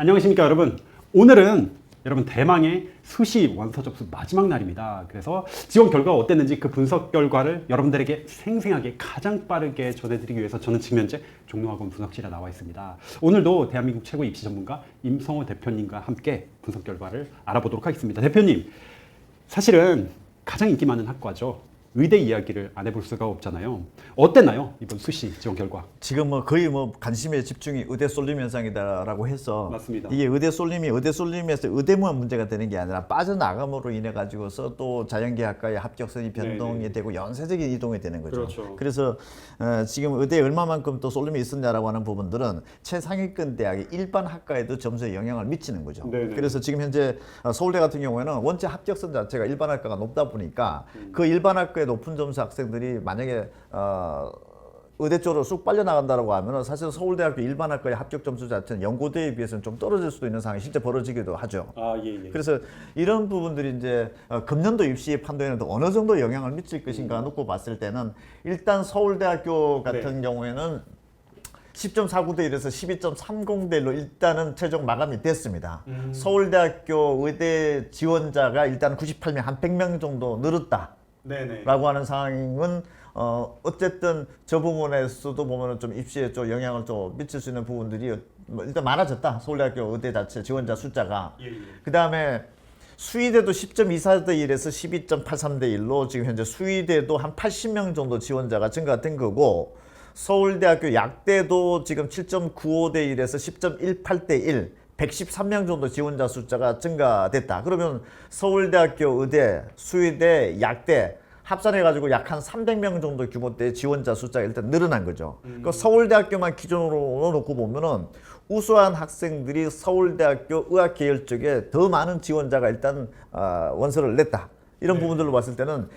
안녕하십니까 여러분. 오늘은 여러분 대망의 수시 원서 접수 마지막 날입니다. 그래서 지원 결과가 어땠는지 그 분석 결과를 여러분들에게 생생하게 가장 빠르게 전해드리기 위해서 저는 지금 현재 종로학원 분석실에 나와 있습니다. 오늘도 대한민국 최고 입시 전문가 임성호 대표님과 함께 분석 결과를 알아보도록 하겠습니다. 대표님, 사실은 가장 인기 많은 학과죠. 의대 이야기를 안 해볼 수가 없잖아요. 어땠나요 이번 수시 지원 결과? 지금 뭐 거의 뭐 관심의 집중이 의대 쏠림 현상이다라고 해서 맞습니다. 이게 의대 쏠림이 의대 쏠림에서 의대만 문제가 되는 게 아니라 빠져나감으로 인해 가지고서 또 자연계학과의 합격선이 변동이 네네. 되고 연쇄적인 이동이 되는 거죠. 그렇죠. 그래서 어, 지금 의대에 얼마만큼 또 쏠림이 있었냐라고 하는 부분들은 최상위권 대학의 일반 학과에도 점수에 영향을 미치는 거죠. 네네. 그래서 지금 현재 어, 서울대 같은 경우에는 원체 합격선 자체가 일반 학과가 높다 보니까 음. 그 일반 학과 의 높은 점수 학생들이 만약에 어, 의대 쪽으로 쑥 빨려 나간다라고 하면은 사실 서울대학교 일반 학과의 합격 점수 자체는 연고대에 비해서는 좀 떨어질 수도 있는 상황이 실제 벌어지기도 하죠. 아 예, 예. 그래서 이런 부분들이 이제 어, 금년도 입시 판도에는 어느 정도 영향을 미칠 것인가 놓고 봤을 때는 일단 서울대학교 같은 네. 경우에는 10.49대 1에서 12.30대 1로 일단은 최종 마감이 됐습니다. 음. 서울대학교 의대 지원자가 일단 98명 한 100명 정도 늘었다. 네네. 라고 하는 상황은 어 어쨌든 저 부분에서도 보면은 좀 입시에 좀 영향을 좀 미칠 수 있는 부분들이 뭐 일단 많아졌다 서울대학교 의대 자체 지원자 숫자가 예, 예. 그 다음에 수의대도 10.24대 1에서 12.83대 1로 지금 현재 수의대도 한 80명 정도 지원자가 증가된 거고 서울대학교 약대도 지금 7.95대 1에서 10.18대 1 113명 정도 지원자 숫자가 증가됐다. 그러면 서울대학교 의대, 수의대, 약대 합산해 가지고 약 한 300명 정도 규모대의 지원자 숫자가 일단 늘어난 거죠. 그 서울대학교만 기준으로 놓고 보면은 우수한 학생들이 서울대학교 의학 계열 쪽에 더 많은 지원자가 일단 어, 원서를 냈다. 이런 부분들로 봤을 때는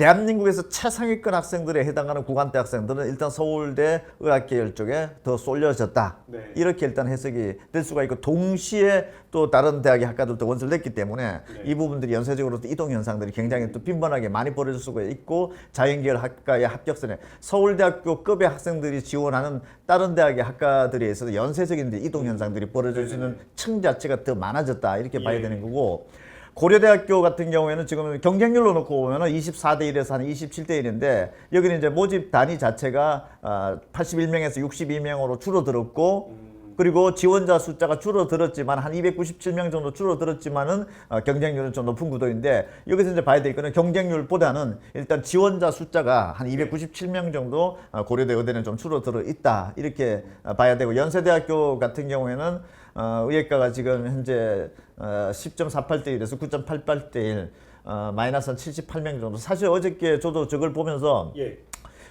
대한민국에서 최상위권 학생들에 해당하는 구간대 학생들은 일단 서울대 의학 계열 쪽에 더 쏠려졌다. 네. 이렇게 일단 해석이 될 수가 있고 동시에 또 다른 대학의 학과들도 원서를 냈기 때문에 네. 이 부분들이 연쇄적으로 또 이동 현상들이 굉장히 또 빈번하게 많이 벌어질 수가 있고 자연계열 학과의 합격선에 서울대학교 급의 학생들이 지원하는 다른 대학의 학과들에 있어서 연쇄적인 이동 현상들이 벌어질 수 있는 층 자체가 더 많아졌다 이렇게 봐야 예. 되는 거고 고려대학교 같은 경우에는 지금 경쟁률로 놓고 보면 은 24대 1에서 한 27대 1인데 여기는 이제 모집 단위 자체가 아, 81명에서 62명으로 줄어들었고 그리고 지원자 숫자가 줄어들었지만 한 297명 정도 줄어들었지만은 어, 경쟁률은 좀 높은 구도인데 여기서 이제 봐야 될 거는 경쟁률보다는 일단 지원자 숫자가 한 297명 정도 어, 고려대 의대는 좀 줄어들어 있다. 이렇게 어, 봐야 되고 연세대학교 같은 경우에는 어, 의예과가 지금 현재 어, 10.48대 1에서 9.88대 1 어, 마이너스 한 78명 정도 사실 어저께 저도 저걸 보면서 예.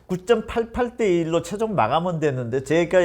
9.88대 1로 최종 마감은 됐는데 제가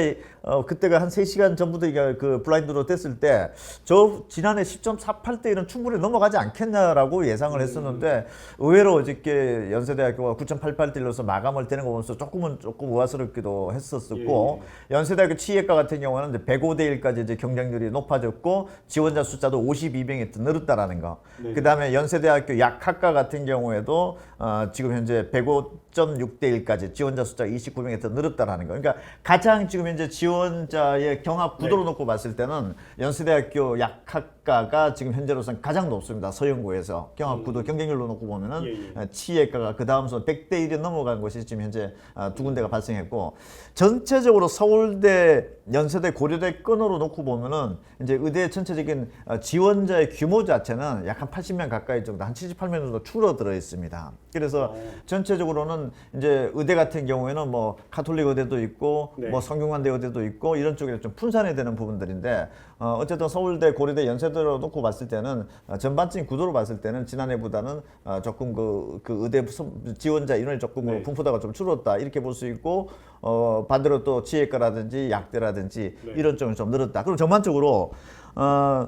어, 그때가 한 3시간 전부터 이게 그 블라인드로 됐을 때 저 지난해 10.48대 1은 충분히 넘어가지 않겠냐라고 예상을 했었는데 의외로 어저께 연세대학교가 9.88대 1로서 마감을 되는 거 보면서 조금은 조금 우아스럽기도 했었었고 연세대학교 치의학과 같은 경우는 이제 105대 1까지 이제 경쟁률이 높아졌고 지원자 숫자도 52명이 더 늘었다라는 거. 네. 그다음에 연세대학교 약학과 같은 경우에도 어, 지금 현재 105.6대 1까지 지원자 숫자가 29명이 더 늘었다라는 거. 그러니까 가장 지금 현재 지원 자의 경합 구도로 네. 놓고 봤을 때는 연세대학교 약학 과가 지금 현재로서는 가장 높습니다. 서영구에서 경합 구도 경쟁률로 놓고 보면은 음. 예, 예. 어, 치의학과가 그 다음 선 100대 1이 넘어간 것이 지금 현재 어, 두 군데가 발생했고 전체적으로 서울대, 연세대, 고려대 건으로 놓고 보면은 이제 의대 전체적인 어, 지원자의 규모 자체는 약 한 80명 가까이 정도, 한 78명 정도 줄어들어 있습니다. 그래서 어. 전체적으로는 이제 의대 같은 경우에는 뭐 카톨릭 의대도 있고 네. 뭐 성균관대 의대도 있고 이런 쪽에 좀 분산이 되는 부분들인데 어, 어쨌든 서울대, 고려대, 연세대 로 놓고 봤을 때는 어, 전반적인 구도로 봤을 때는 지난해보다는 어, 조금 그, 그 의대 선- 지원자 인원이 조금 네. 분포도가 좀 줄었다 이렇게 볼 수 있고 어, 반대로 또 지혜과라든지 약대라든지 네. 이런 쪽은 좀 늘었다. 그럼 전반적으로 어,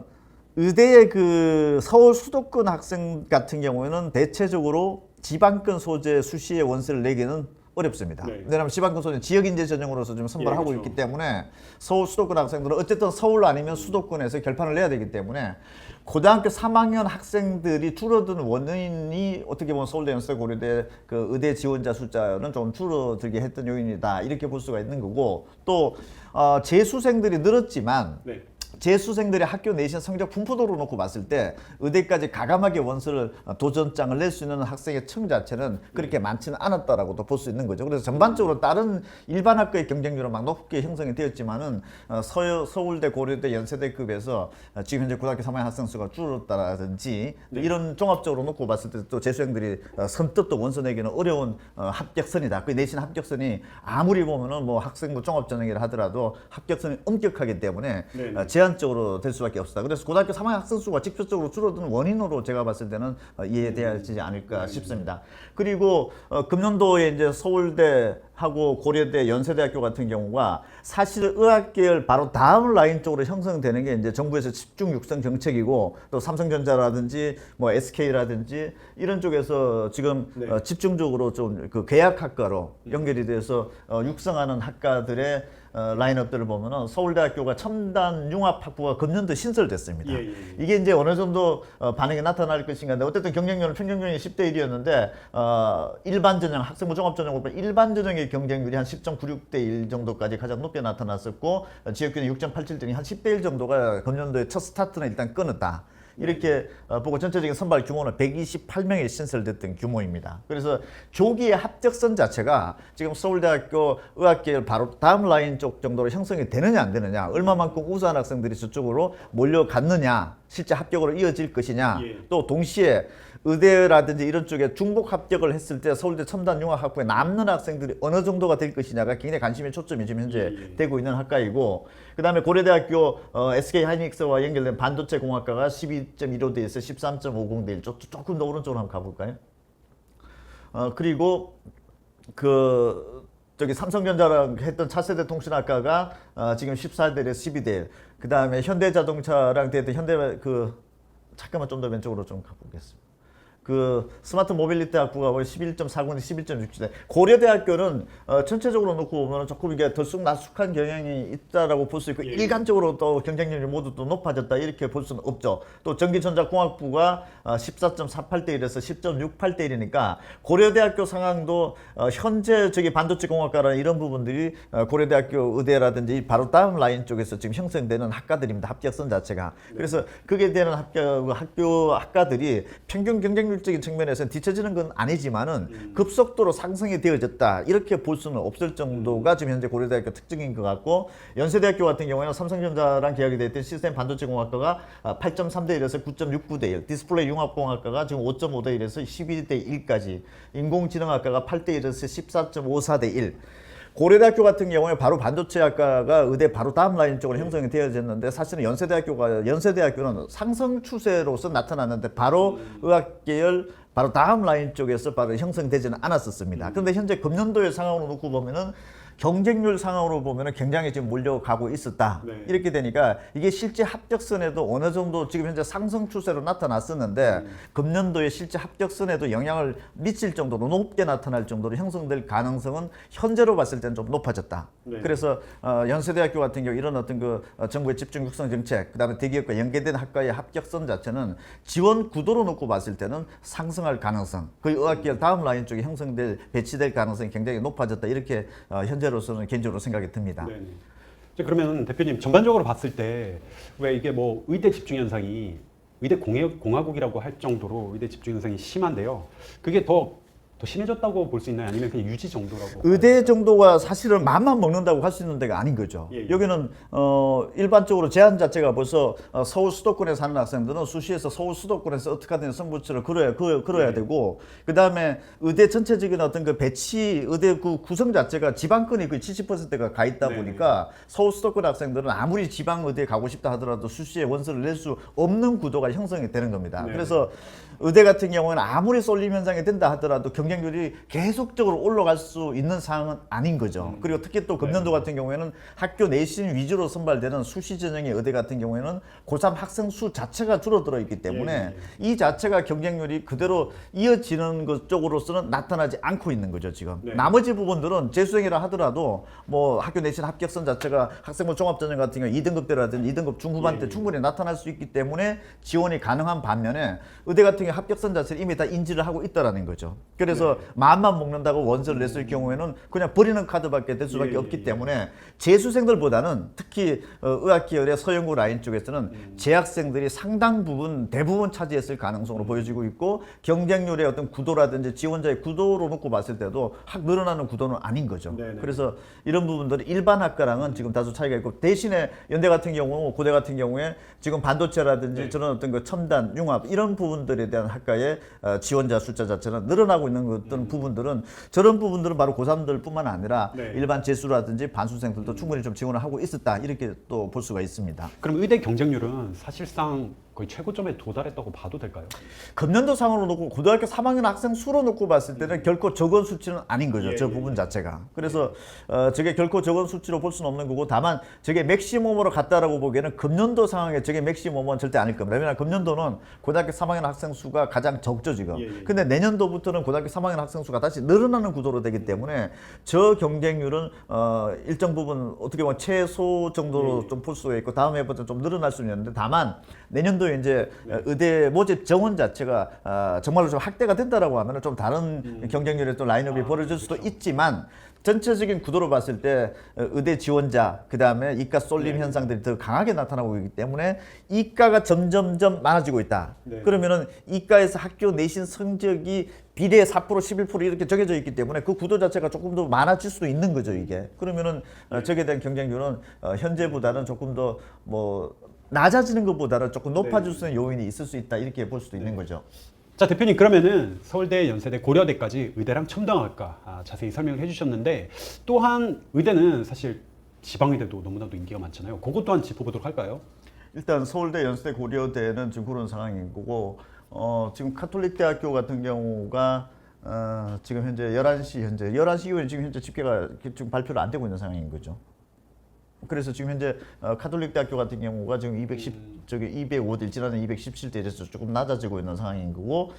의대의 그 서울 수도권 학생 같은 경우에는 대체적으로 지방권 소재 수시의 원서를 내기는 어렵습니다. 네. 왜냐하면 지방권 소재 지역 인재 전형으로서 지금 선발하고 예, 그렇죠. 있기 때문에 서울 수도권 학생들은 어쨌든 서울 아니면 수도권에서 결판을 내야 되기 때문에 고등학교 3학년 학생들이 줄어드는 원인이 어떻게 보면 서울대 연세 고려대 그 의대 지원자 숫자는 좀 줄어들게 했던 요인이다 이렇게 볼 수가 있는 거고 또 어, 재수생들이 늘었지만 네. 재수생들의 학교 내신 성적 분포도로 놓고 봤을 때 의대까지 가감하게 원서를 어, 도전장을 낼 수 있는 학생의 층 자체는 그렇게 많지는 않았다라고도 볼 수 있는 거죠. 그래서 전반적으로 다른 일반 학교의 경쟁률은 막 높게 형성이 되었지만은 어, 서, 서울대, 고려대, 연세대급에서 어, 지금 현재 고등학교 3학년 학생 수가 줄었다라든지 이런 종합적으로 놓고 봤을 때 또 재수생들이 어, 선뜻 또 원서 내기는 어려운 어, 합격선이다. 그 내신 합격선이 아무리 보면은 뭐 학생부 종합전형이라 하더라도 합격선이 엄격하기 때문에 네네. 어, 제한적으로 될 수밖에 없다. 그래서 고등학교 3학년 학생 수가 직접적으로 줄어드는 원인으로 제가 봤을 때는 어, 이해되지 않을까 싶습니다. 그리고 어, 금년도에 이제 서울대 하고 고려대, 연세대학교 같은 경우가 사실 의학계열 바로 다음 라인 쪽으로 형성되는 게 이제 정부에서 집중 육성 정책이고 또 삼성전자라든지 뭐 SK라든지 이런 쪽에서 지금 네. 어, 집중적으로 좀 그 계약 학과로 연결이 돼서 어, 육성하는 학과들의 어, 라인업들을 보면은 서울대학교가 첨단 융합학부가 금년도 신설됐습니다. 예, 예, 예. 이게 이제 어느 정도 어, 반응이 나타날 것인가. 근데 어쨌든 경쟁률은 평균적이 10대 1이었는데 어, 일반 전형 학생부 종합 전형으로 보면 일반 전형의 경쟁률이 한 10.96대 1 정도까지 가장 높게 나타났었고 어, 지역균이 6.87 등이 한 10대 1 정도가 금년도에 첫 스타트는 일단 끊었다. 이렇게 어, 보고 전체적인 선발 규모는 128명이 신설됐던 규모입니다. 그래서 조기의 합격선 자체가 지금 서울대학교 의학계열 바로 다음 라인 쪽 정도로 형성이 되느냐 안 되느냐, 얼마만큼 우수한 학생들이 저쪽으로 몰려갔느냐, 실제 합격으로 이어질 것이냐, 예. 또 동시에 의대라든지 이런 쪽에 중복 합격을 했을 때 서울대 첨단 융합학부에 남는 학생들이 어느 정도가 될 것이냐가 굉장히 관심의 초점이 지금 현재 예, 예. 되고 있는 학과이고 그다음에 고려대학교 어, SK 하이닉스와 연결된 반도체 공학과가 12.15대에서 13.50대 1 조금 더 오른쪽으로 한번 가볼까요? 어, 그리고 그 저기 삼성전자랑 했던 차세대 통신학과가 어, 지금 14대에서 12대 1. 그다음에 현대자동차랑 됐던 현대 그 잠깐만 좀 더 왼쪽으로 좀 가보겠습니다. 그 스마트 모빌리티 학부가 11.49대 11.67대 고려대학교는 어, 전체적으로 놓고 보면 조금 이게 들쑥날쑥한 경향이 있다라고 볼 수 있고 예. 일간적으로 또 경쟁률이 모두 또 높아졌다 이렇게 볼 수는 없죠. 또 전기전자공학부가 어, 14.48대 1에서 10.68대 1이니까 고려대학교 상황도 어, 현재 저기 반도체 공학과라는 이런 부분들이 어, 고려대학교 의대라든지 바로 다음 라인 쪽에서 지금 형성되는 학과들입니다. 합격선 자체가. 그래서 그게 되는 학교 학교 학과들이 평균 경쟁률 적인 측면에서는 뒤처지는 건 아니지만은 급속도로 상승이 되어졌다 이렇게 볼 수는 없을 정도가 지금 현재 고려대학교 특징인 것 같고 연세대학교 같은 경우에는 삼성전자랑 계약이 됐던 시스템 반도체 공학과가 8.3대 1에서 9.69대 1, 디스플레이 융합공학과가 지금 5.5대 1에서 12대 1까지, 인공지능학과가 8대 1에서 14.54대 1. 고려대학교 같은 경우에 바로 반도체 학과가 의대 바로 다음 라인 쪽으로 형성이 되어졌는데 사실은 연세대학교가 연세대학교는 상승 추세로서 나타났는데 바로 의학 계열 바로 다음 라인 쪽에서 바로 형성되지는 않았었습니다. 그런데 현재 금년도의 상황으로 놓고 보면은 경쟁률 상황으로 보면은 굉장히 지금 몰려가고 있었다. 네. 이렇게 되니까 이게 실제 합격선에도 어느 정도 지금 현재 상승 추세로 나타났었는데 금년도에 실제 합격선에도 영향을 미칠 정도로 높게 나타날 정도로 형성될 가능성은 현재로 봤을 때는 좀 높아졌다. 네. 그래서 어, 연세대학교 같은 경우 이런 어떤 그 어, 정부의 집중 육성 정책, 그다음에 대기업과 연계된 학과의 합격선 자체는 지원 구도로 놓고 봤을 때는 상승할 가능성, 그 의학계열 다음 라인 쪽에 형성될 배치될 가능성이 굉장히 높아졌다. 이렇게 어, 현재 로서는 개인적으로 생각이 듭니다. 네. 이제 그러면 대표님 전반적으로 봤을 때 왜 이게 뭐 의대 집중 현상이 의대 공해, 공화국이라고 할 정도로 의대 집중 현상이 심한데요. 그게 더, 더 심해졌다고 볼 수 있나요? 아니면 그냥 유지 정도라고? 의대 정도가 사실은 맘만 먹는다고 할 수 있는 데가 아닌 거죠. 예, 예. 여기는 어, 일반적으로 제한 자체가 벌써 어, 서울 수도권에 사는 학생들은 수시에서 서울 수도권에서 어떻게 하든 승부처를 걸어야 그, 걸어야 예. 되고 그 다음에 의대 전체적인 어떤 그 배치 의대 그 구성 자체가 지방권이 거의 70%가 가 있다 네. 보니까 서울 수도권 학생들은 아무리 지방 의대에 가고 싶다 하더라도 수시에 원서를 낼 수 없는 구도가 형성이 되는 겁니다. 네. 그래서 의대 같은 경우는 아무리 쏠림 현상이 된다 하더라도 경 쟁률이 계속적으로 올라갈 수 있는 상황은 아닌 거죠. 음. 그리고 특히 또 금년도 같은 경우에는 학교 내신 위주로 선발되는 수시 전형의 의대 같은 경우에는 고3 학생 수 자체가 줄어들어 있기 때문에 예, 이 자체가 경쟁률이 그대로 이어지는 것 쪽으로서는 나타나지 않고 있는 거죠, 지금. 네. 나머지 부분들은 재수생이라 하더라도 뭐 학교 내신 합격선 자체가 학생부 종합전형 같은 경우 2등급대라든지 2등급 중후반 예, 때 예. 충분히 나타날 수 있기 때문에 지원이 가능한 반면에 의대 같은 경우 합격선 자체를 이미 다 인지를 하고 있다라는 거죠. 그래서 그래서 마음만 먹는다고 원서를 냈을 경우에는 그냥 버리는 카드밖에 될 수밖에 예, 예, 없기 예. 때문에 재수생들보다는 특히 어, 의학 계열의 서영구 라인 쪽에서는 음. 재학생들이 상당 부분 대부분 차지했을 가능성으로 보여지고 있고 경쟁률의 어떤 구도라든지 지원자의 구도로 놓고 봤을 때도 확 늘어나는 구도는 아닌 거죠. 네네. 그래서 이런 부분들이 일반 학과랑은 지금 다소 차이가 있고 대신에 연대 같은 경우 고대 같은 경우에 지금 반도체라든지 네. 저런 어떤 그 첨단 융합 이런 부분들에 대한 학과의 어, 지원자 숫자 자체는 늘어나고 있는 어떤 부분들은 저런 부분들은 바로 고3들뿐만 아니라 네. 일반 재수라든지 반수생들도 충분히 좀 지원을 하고 있었다 이렇게 또 볼 수가 있습니다. 그럼 의대 경쟁률은 사실상 거의 최고점에 도달했다고 봐도 될까요? 금년도 상으로 놓고 고등학교 3학년 학생 수로 놓고 봤을 때는 결코 적은 수치는 아닌 거죠. 예, 저 예, 부분 예. 자체가. 그래서 어, 저게 결코 적은 수치로 볼 수는 없는 거고 다만 저게 맥시멈으로 갔다라고 보기에는 금년도 상황에 저게 맥시멈은 절대 아닐 겁니다. 왜냐하면 금년도는 고등학교 3학년 학생 수가 가장 적죠 지금. 예, 예. 근데 내년도부터는 고등학교 3학년 학생 수가 다시 늘어나는 구도로 되기 때문에 저 경쟁률은 어, 일정 부분 어떻게 보면 최소 정도로 예. 좀볼 수가 있고 다음 해부터 좀 늘어날 수는 있는데 다만 내년도에 이제 의대 모집 정원 자체가 아, 정말로 좀 확대가 된다라고 하면 좀 다른 경쟁률의 또 라인업이 벌어질 수도 있지만 전체적인 구도로 봤을 때 어, 의대 지원자 그다음에 이과 쏠림 현상들이 더 강하게 나타나고 있기 때문에 이과가 점점점 많아지고 있다. 네. 그러면은 이과에서 학교 내신 성적이 비례 4% 11% 이렇게 정해져 있기 때문에 그 구도 자체가 조금 더 많아질 수도 있는 거죠 이게. 그러면은 어, 저에 대한 경쟁률은 어, 현재보다는 조금 더뭐 낮아지는 것보다는 조금 높아질 수 있는 요인이 있을 수 있다 이렇게 볼 수도 있는 거죠. 자 대표님 그러면은 서울대, 연세대, 고려대까지 의대랑 첨단학과 아, 자세히 설명을 해주셨는데 또한 의대는 사실 지방의대도 너무나도 인기가 많잖아요. 그것 또한 짚어보도록 할까요? 일단 서울대, 연세대, 고려대는 지금 그런 상황인 거고 어, 지금 카톨릭 대학교 같은 경우가 어, 지금 현재 11시 현재 11시 이후에 지금 현재 집계가 지금 발표를 안 되고 있는 상황인 거죠. 그래서 지금 현재 어, 카톨릭 대학교 같은 경우가 지금 210 저기 205대 지난해 217대에서 조금 낮아지고 있는 상황인 거고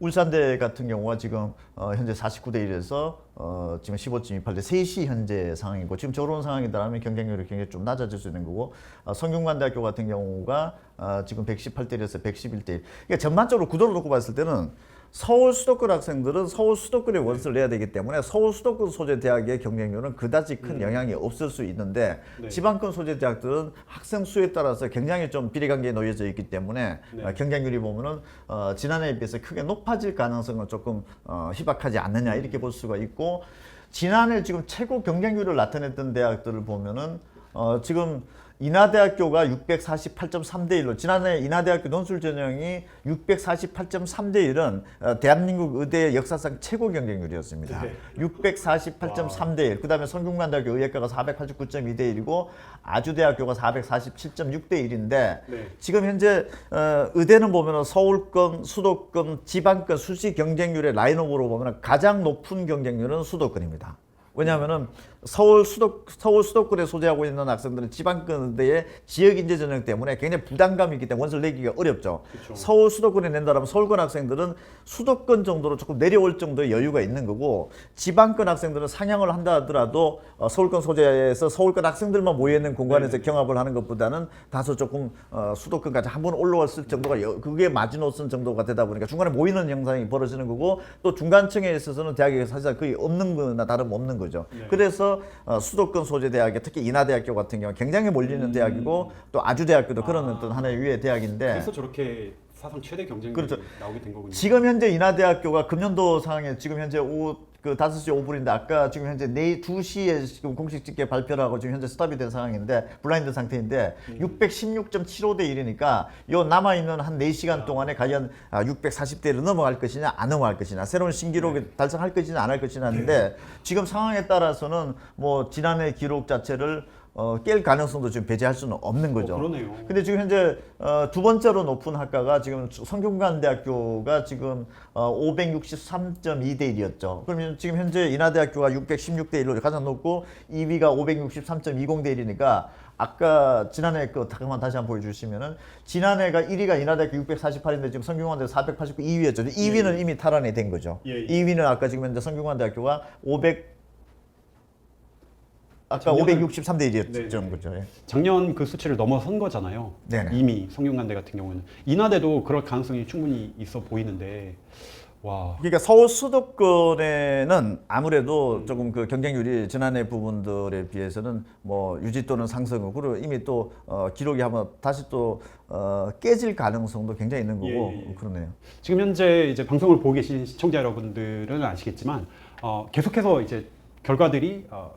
울산대 같은 경우가 지금 어, 현재 49대 1에서 어, 지금 15.28대 3시 현재 상황이고 지금 저런 상황이다라면 경쟁률이 굉장히 좀 낮아질 수 있는 거고 어, 성균관대학교 같은 경우가 어, 지금 118대 1에서 111대 1. 그러니까 전반적으로 구도를 놓고 봤을 때는 서울 수도권 학생들은 서울 수도권에 원서를 내야 되기 때문에 서울 수도권 소재 대학의 경쟁률은 그다지 큰 영향이 없을 수 있는데 네. 지방권 소재 대학들은 학생 수에 따라서 굉장히 좀 비례관계에 놓여져 있기 때문에 네. 어, 경쟁률이 보면은 어, 지난해에 비해서 크게 높아질 가능성은 조금 어, 희박하지 않느냐 이렇게 볼 수가 있고 지난해 지금 최고 경쟁률을 나타냈던 대학들을 보면은 어, 지금 인하대학교가 648.3대 1로 지난해 인하대학교 논술 전형이 648.3대 1은 어, 대한민국 의대 역사상 최고 경쟁률이었습니다. 네. 648.3대 1. 그다음에 성균관대학교 의학과가 489.2대 1이고 아주대학교가 447.6대 1인데 네. 지금 현재 어, 의대는 보면 서울권, 수도권, 지방권 수시 경쟁률의 라인업으로 보면 가장 높은 경쟁률은 수도권입니다. 왜냐하면은 서울 수도 서울 수도권에 소재하고 있는 학생들은 지방권 의대의 지역 인재 전형 때문에 굉장히 부담감이 있기 때문에 원서를 내기가 어렵죠. 그쵸. 서울 수도권에 낸다라면 서울권 학생들은 수도권 정도로 조금 내려올 정도의 여유가 있는 거고 지방권 학생들은 상향을 한다 하더라도 어, 서울권 소재에서 서울권 학생들만 모여 있는 공간에서 경합을 하는 것보다는 다소 조금 어, 수도권까지 한 번 올라왔을 정도가 여- 그게 마지노선 정도가 되다 보니까 중간에 모이는 현상이 벌어지는 거고 또 중간층에 있어서는 대학이 사실 거의 없는 거나 다름없는 거죠. 네. 그래서 어, 수도권 소재 대학에 특히 인하대학교 같은 경우 굉장히 몰리는 대학이고 또 아주대학교도 그런 어떤 하나의 유해 대학인데 그래서 저렇게 사상 최대 경쟁률이 그렇죠. 나오게 된 거군요. 지금 현재 인하대학교가 금년도 상황에 지금 현재 그 5시 5분인데 아까 지금 현재 내일 2시에 지금 공식 집계 발표를 하고 지금 현재 스탑이 된 상황인데 블라인드 상태인데 음. 616.75대 1이니까 요 남아 있는 한 4시간 동안에 과연 아, 640대를 넘어갈 것이냐 안 넘어갈 것이냐 새로운 신기록을 네. 달성할 것이냐 안 할 것이냐인데 지금 상황에 따라서는 뭐 지난해 기록 자체를 어, 깰 가능성도 지금 배제할 수는 없는 거죠. 어, 그러네요. 근데 지금 현재 어, 두 번째로 높은 학과가 지금 성균관대학교가 지금 어, 563.2대 1이었죠. 그러면 지금 현재 인하대학교가 616대 1로 가장 높고 2위가 563.20대 1이니까 아까 지난해 그 잠깐만 다시 한번 보여주시면은 지난해가 1위가 인하대학교 648인데 지금 성균관대 489 2위였죠. 2위는 이미 탈환이 된 거죠. 예, 예. 2위는 아까 지금 현재 성균관대학교가 500 아까 작년은- 563대 1이었던 네네. 거죠. 예. 작년 그 수치를 넘어선 거잖아요. 네네. 이미 성균관대 같은 경우는 인하대도 그럴 가능성이 충분히 있어 보이는데 와. 그러니까 서울 수도권에는 아무래도 조금 그 경쟁률이 지난해 부분들에 비해서는 뭐 유지 또는 상승 그리고 이미 또 어, 기록이 한번 다시 또 어, 깨질 가능성도 굉장히 있는 거고 예, 예, 예. 그러네요. 지금 현재 이제 방송을 보고 계신 시청자 여러분들은 아시겠지만 어, 계속해서 이제 결과들이 어,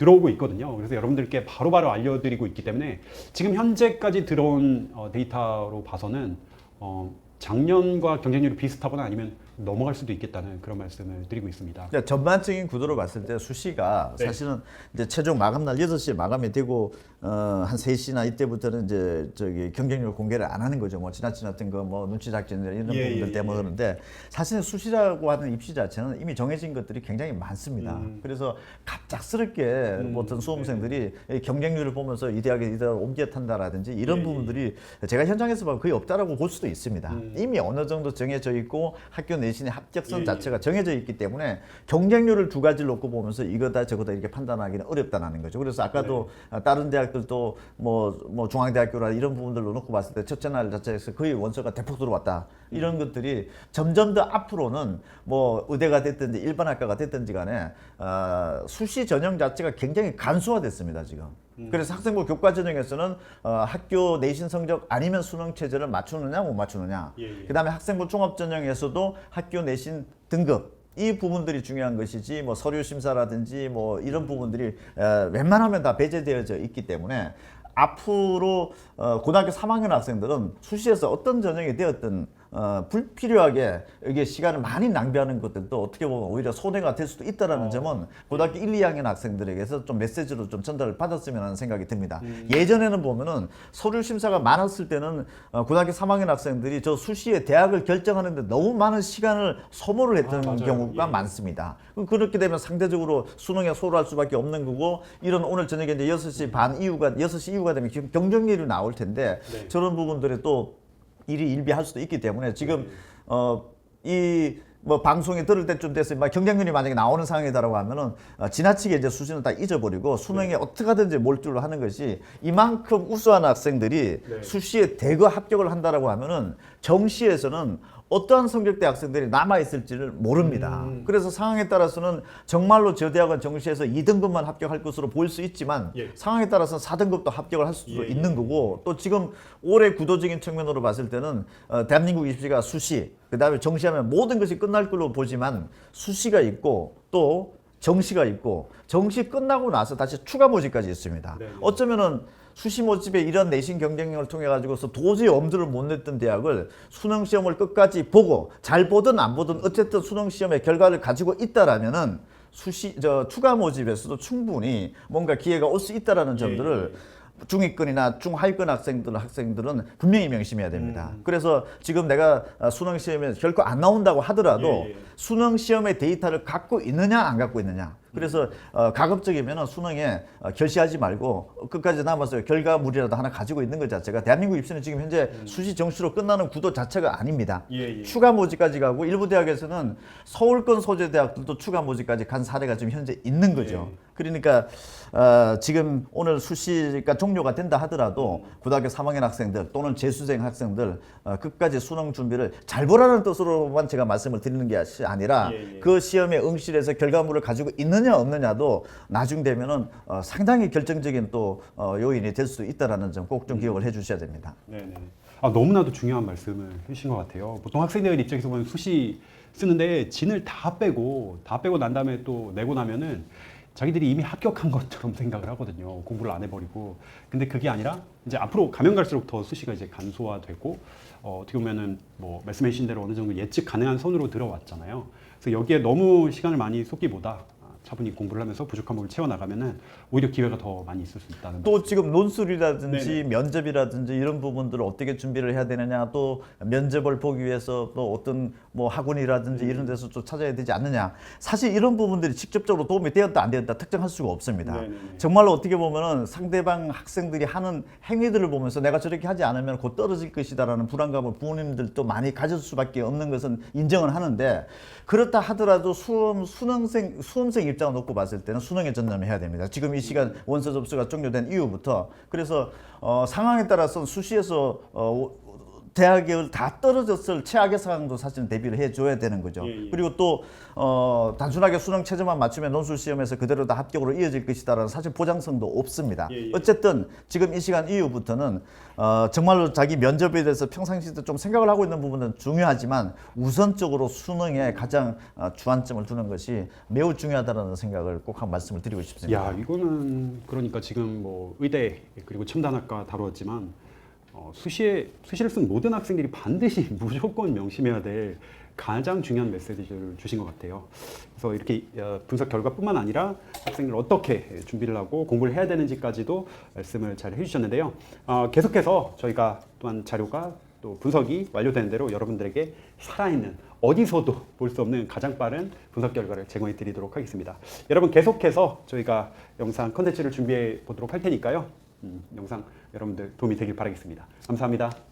들어오고 있거든요. 그래서 여러분들께 바로 바로 알려드리고 있기 때문에 지금 현재까지 들어온 어, 데이터로 봐서는 어, 작년과 경쟁률이 비슷하거나 아니면 넘어갈 수도 있겠다는 그런 말씀을 드리고 있습니다. 그러니까 전반적인 구도로 봤을 때 수시가 네. 사실은 이제 최종 마감 날 6시에 마감이 되고 어, 한 3시나 이때부터는 이제 저기 경쟁률 공개를 안 하는 거죠. 뭐 지나치났던 거 뭐 눈치 작전 이런 예, 부분들 예, 때문에 예. 그런데 사실은 수시라고 하는 입시 자체는 이미 정해진 것들이 굉장히 많습니다. 음. 그래서 갑작스럽게 뭐 어떤 수험생들이 이 경쟁률을 보면서 이 대학에 이 대학 옮겨 탄다라든지 이런 예, 예. 부분들이 제가 현장에서 보면 거의 없다라고 볼 수도 있습니다. 음. 이미 어느 정도 정해져 있고 학교 내 신의 합격선 예, 예. 자체가 정해져 있기 때문에 경쟁률을 두 가지를 놓고 보면서 이거다 저거다 이렇게 판단하기는 어렵다는 거죠. 그래서 아까도 네. 아, 다른 대학들도 뭐, 뭐 중앙대학교라 이런 부분들로 놓고 봤을 때 첫째 날 자체에서 거의 원서가 대폭 들어왔다. 이런 음. 것들이 점점 더 앞으로는 뭐 의대가 됐든지 일반 학과가 됐든지 간에 어, 수시 전형 자체가 굉장히 간소화됐습니다 지금. 음. 그래서 학생부 교과 전형에서는 어, 학교 내신 성적 아니면 수능 체제를 맞추느냐 못 맞추느냐. 예, 예. 그다음에 학생부 종합 전형에서도 학교 내신 등급 이 부분들이 중요한 것이지 뭐 서류 심사라든지 뭐 이런 부분들이 에, 웬만하면 다 배제되어져 있기 때문에 앞으로 어, 고등학교 3학년 학생들은 수시에서 어떤 전형이 되었든 어, 불필요하게 이게 시간을 많이 낭비하는 것들도 어떻게 보면 오히려 손해가 될 수도 있다라는 점은 고등학교 1, 2학년 학생들에게서 좀 메시지로 좀 전달을 받았으면 하는 생각이 듭니다. 예전에는 보면은 서류 심사가 많았을 때는 어, 고등학교 3학년 학생들이 저 수시에 대학을 결정하는데 너무 많은 시간을 소모를 했던 아. 경우가 예. 많습니다. 그럼 그렇게 되면 상대적으로 수능에 소홀할 수밖에 없는 거고 이런 오늘 저녁에 이제 6시 반 이후가 6시 이후가 되면 경- 경쟁률이 나올 텐데 네. 저런 부분들에 또 일이 일비할 수도 있기 때문에 지금 네. 어이 뭐 방송에 들을 때쯤 됐으면 막 경쟁률이 만약에 나오는 상황이다라고 하면은 어, 지나치게 이제 수준을 다 잊어버리고 네. 수능에 어떻게 하든지 몰두를 하는 것이 이만큼 우수한 학생들이 네. 수시에 대거 합격을 한다라고 하면은 정시에서는 어떠한 성적대 학생들이 남아 있을지를 모릅니다. 음. 그래서 상황에 따라서는 정말로 저 대학은 정시에서 2등급만 합격할 것으로 보일 수 있지만 예. 상황에 따라서는 4등급도 합격을 할 수도 예, 예. 있는 거고 또 지금 올해 구도적인 측면으로 봤을 때는 어, 대한민국 입시가 수시 그 다음에 정시하면 모든 것이 끝날 걸로 보지만 수시가 있고 또 정시가 있고 정시 끝나고 나서 다시 추가 모집까지 있습니다. 네, 네. 어쩌면은 수시 모집의 이런 내신 경쟁력을 통해 가지고서 도저히 엄두를 못 냈던 대학을 수능 시험을 끝까지 보고 잘 보든 안 보든 어쨌든 수능 시험의 결과를 가지고 있다라면은 수시 저 추가 모집에서도 충분히 뭔가 기회가 올 수 있다라는 점들을 중위권이나 중하위권 학생들 학생들은 분명히 명심해야 됩니다. 음. 그래서 지금 내가 어, 수능 시험에 결코 안 나온다고 하더라도 예, 예. 수능 시험의 데이터를 갖고 있느냐 안 갖고 있느냐. 그래서 어, 가급적이면 수능에 어, 결시하지 말고 끝까지 남아서 결과물이라도 하나 가지고 있는 것 자체가 대한민국 입시는 지금 현재 수시 정시로 끝나는 구도 자체가 아닙니다. 음. 예, 예. 추가 모집까지 가고 일부 대학에서는 서울권 소재 대학들도 추가 모집까지 간 사례가 지금 현재 있는 거죠. 예. 그러니까 어, 지금 오늘 수시가 종료가 된다 하더라도 고등학교 3학년 학생들 또는 재수생 학생들 어, 끝까지 수능 준비를 잘 보라는 뜻으로만 제가 말씀을 드리는 게 아니라 예, 예. 그 시험에 응시해서 결과물을 가지고 있 느냐 없느냐도 나중 되면은 어, 상당히 결정적인 또 어, 요인이 될 수도 있다라는 점 꼭 좀 기억을 해주셔야 됩니다. 네네. 아 너무나도 중요한 말씀을 해주신 것 같아요. 보통 학생들 입장에서 보면 수시 쓰는데 진을 다 빼고 다 빼고 난 다음에 또 내고 나면은 자기들이 이미 합격한 것처럼 생각을 하거든요. 공부를 안 해버리고. 근데 그게 아니라 이제 앞으로 가면 갈수록 더 수시가 이제 간소화되고 어, 어떻게 보면은 뭐 말씀해주신 대로 어느 정도 예측 가능한 선으로 들어왔잖아요. 그래서 여기에 너무 시간을 많이 쏟기보다 아, 차분히 공부를 하면서 부족한 부분을 채워 나가면은 오히려 기회가 더 많이 있을 수 있다는 또 지금 논술이라든지 네네. 면접이라든지 이런 부분들을 어떻게 준비를 해야 되느냐 또 면접을 보기 위해서 또 어떤 뭐 학원이라든지 음. 이런 데서 좀 찾아야 되지 않느냐 사실 이런 부분들이 직접적으로 도움이 되었다 안 되었다 특정할 수가 없습니다 네네네. 정말로 어떻게 보면은 상대방 학생들이 하는 행위들을 보면서 내가 저렇게 하지 않으면 곧 떨어질 것이다라는 불안감을 부모님들도 많이 가질 수밖에 없는 것은 인정을 하는데 그렇다 하더라도 수험 수능생 수험생 입장 을 놓고 봤을 때는 수능에 전념해야 됩니다. 지금 이 시간 원서 접수가 종료된 이후부터 그래서 어, 상황에 따라서 수시에서 어, 대학을 다 떨어졌을 최악의 상황도 사실 대비를 해줘야 되는 거죠. 예, 예. 그리고 또 어, 단순하게 수능 최저만 맞추면 논술 시험에서 그대로 다 합격으로 이어질 것이다라는 사실 보장성도 없습니다. 예, 예. 어쨌든 지금 이 시간 이후부터는 어, 정말로 자기 면접에 대해서 평상시에 좀 생각을 하고 있는 부분은 중요하지만 우선적으로 수능에 가장 어, 주안점을 두는 것이 매우 중요하다는 생각을 꼭 한 말씀을 드리고 싶습니다. 야 이거는 그러니까 지금 뭐 의대 그리고 첨단학과 다루었지만 어, 수시에 수시를 쓴 모든 학생들이 반드시 무조건 명심해야 될 가장 중요한 메시지를 주신 것 같아요. 그래서 이렇게 어, 분석 결과뿐만 아니라 학생들 어떻게 준비를 하고 공부를 해야 되는지까지도 말씀을 잘 해주셨는데요. 어, 계속해서 저희가 또한 자료가 또 분석이 완료되는 대로 여러분들에게 살아있는 어디서도 볼 수 없는 가장 빠른 분석 결과를 제공해 드리도록 하겠습니다. 여러분 계속해서 저희가 영상 컨텐츠를 준비해 보도록 할 테니까요. 음, 영상 여러분들 도움이 되길 바라겠습니다. 감사합니다.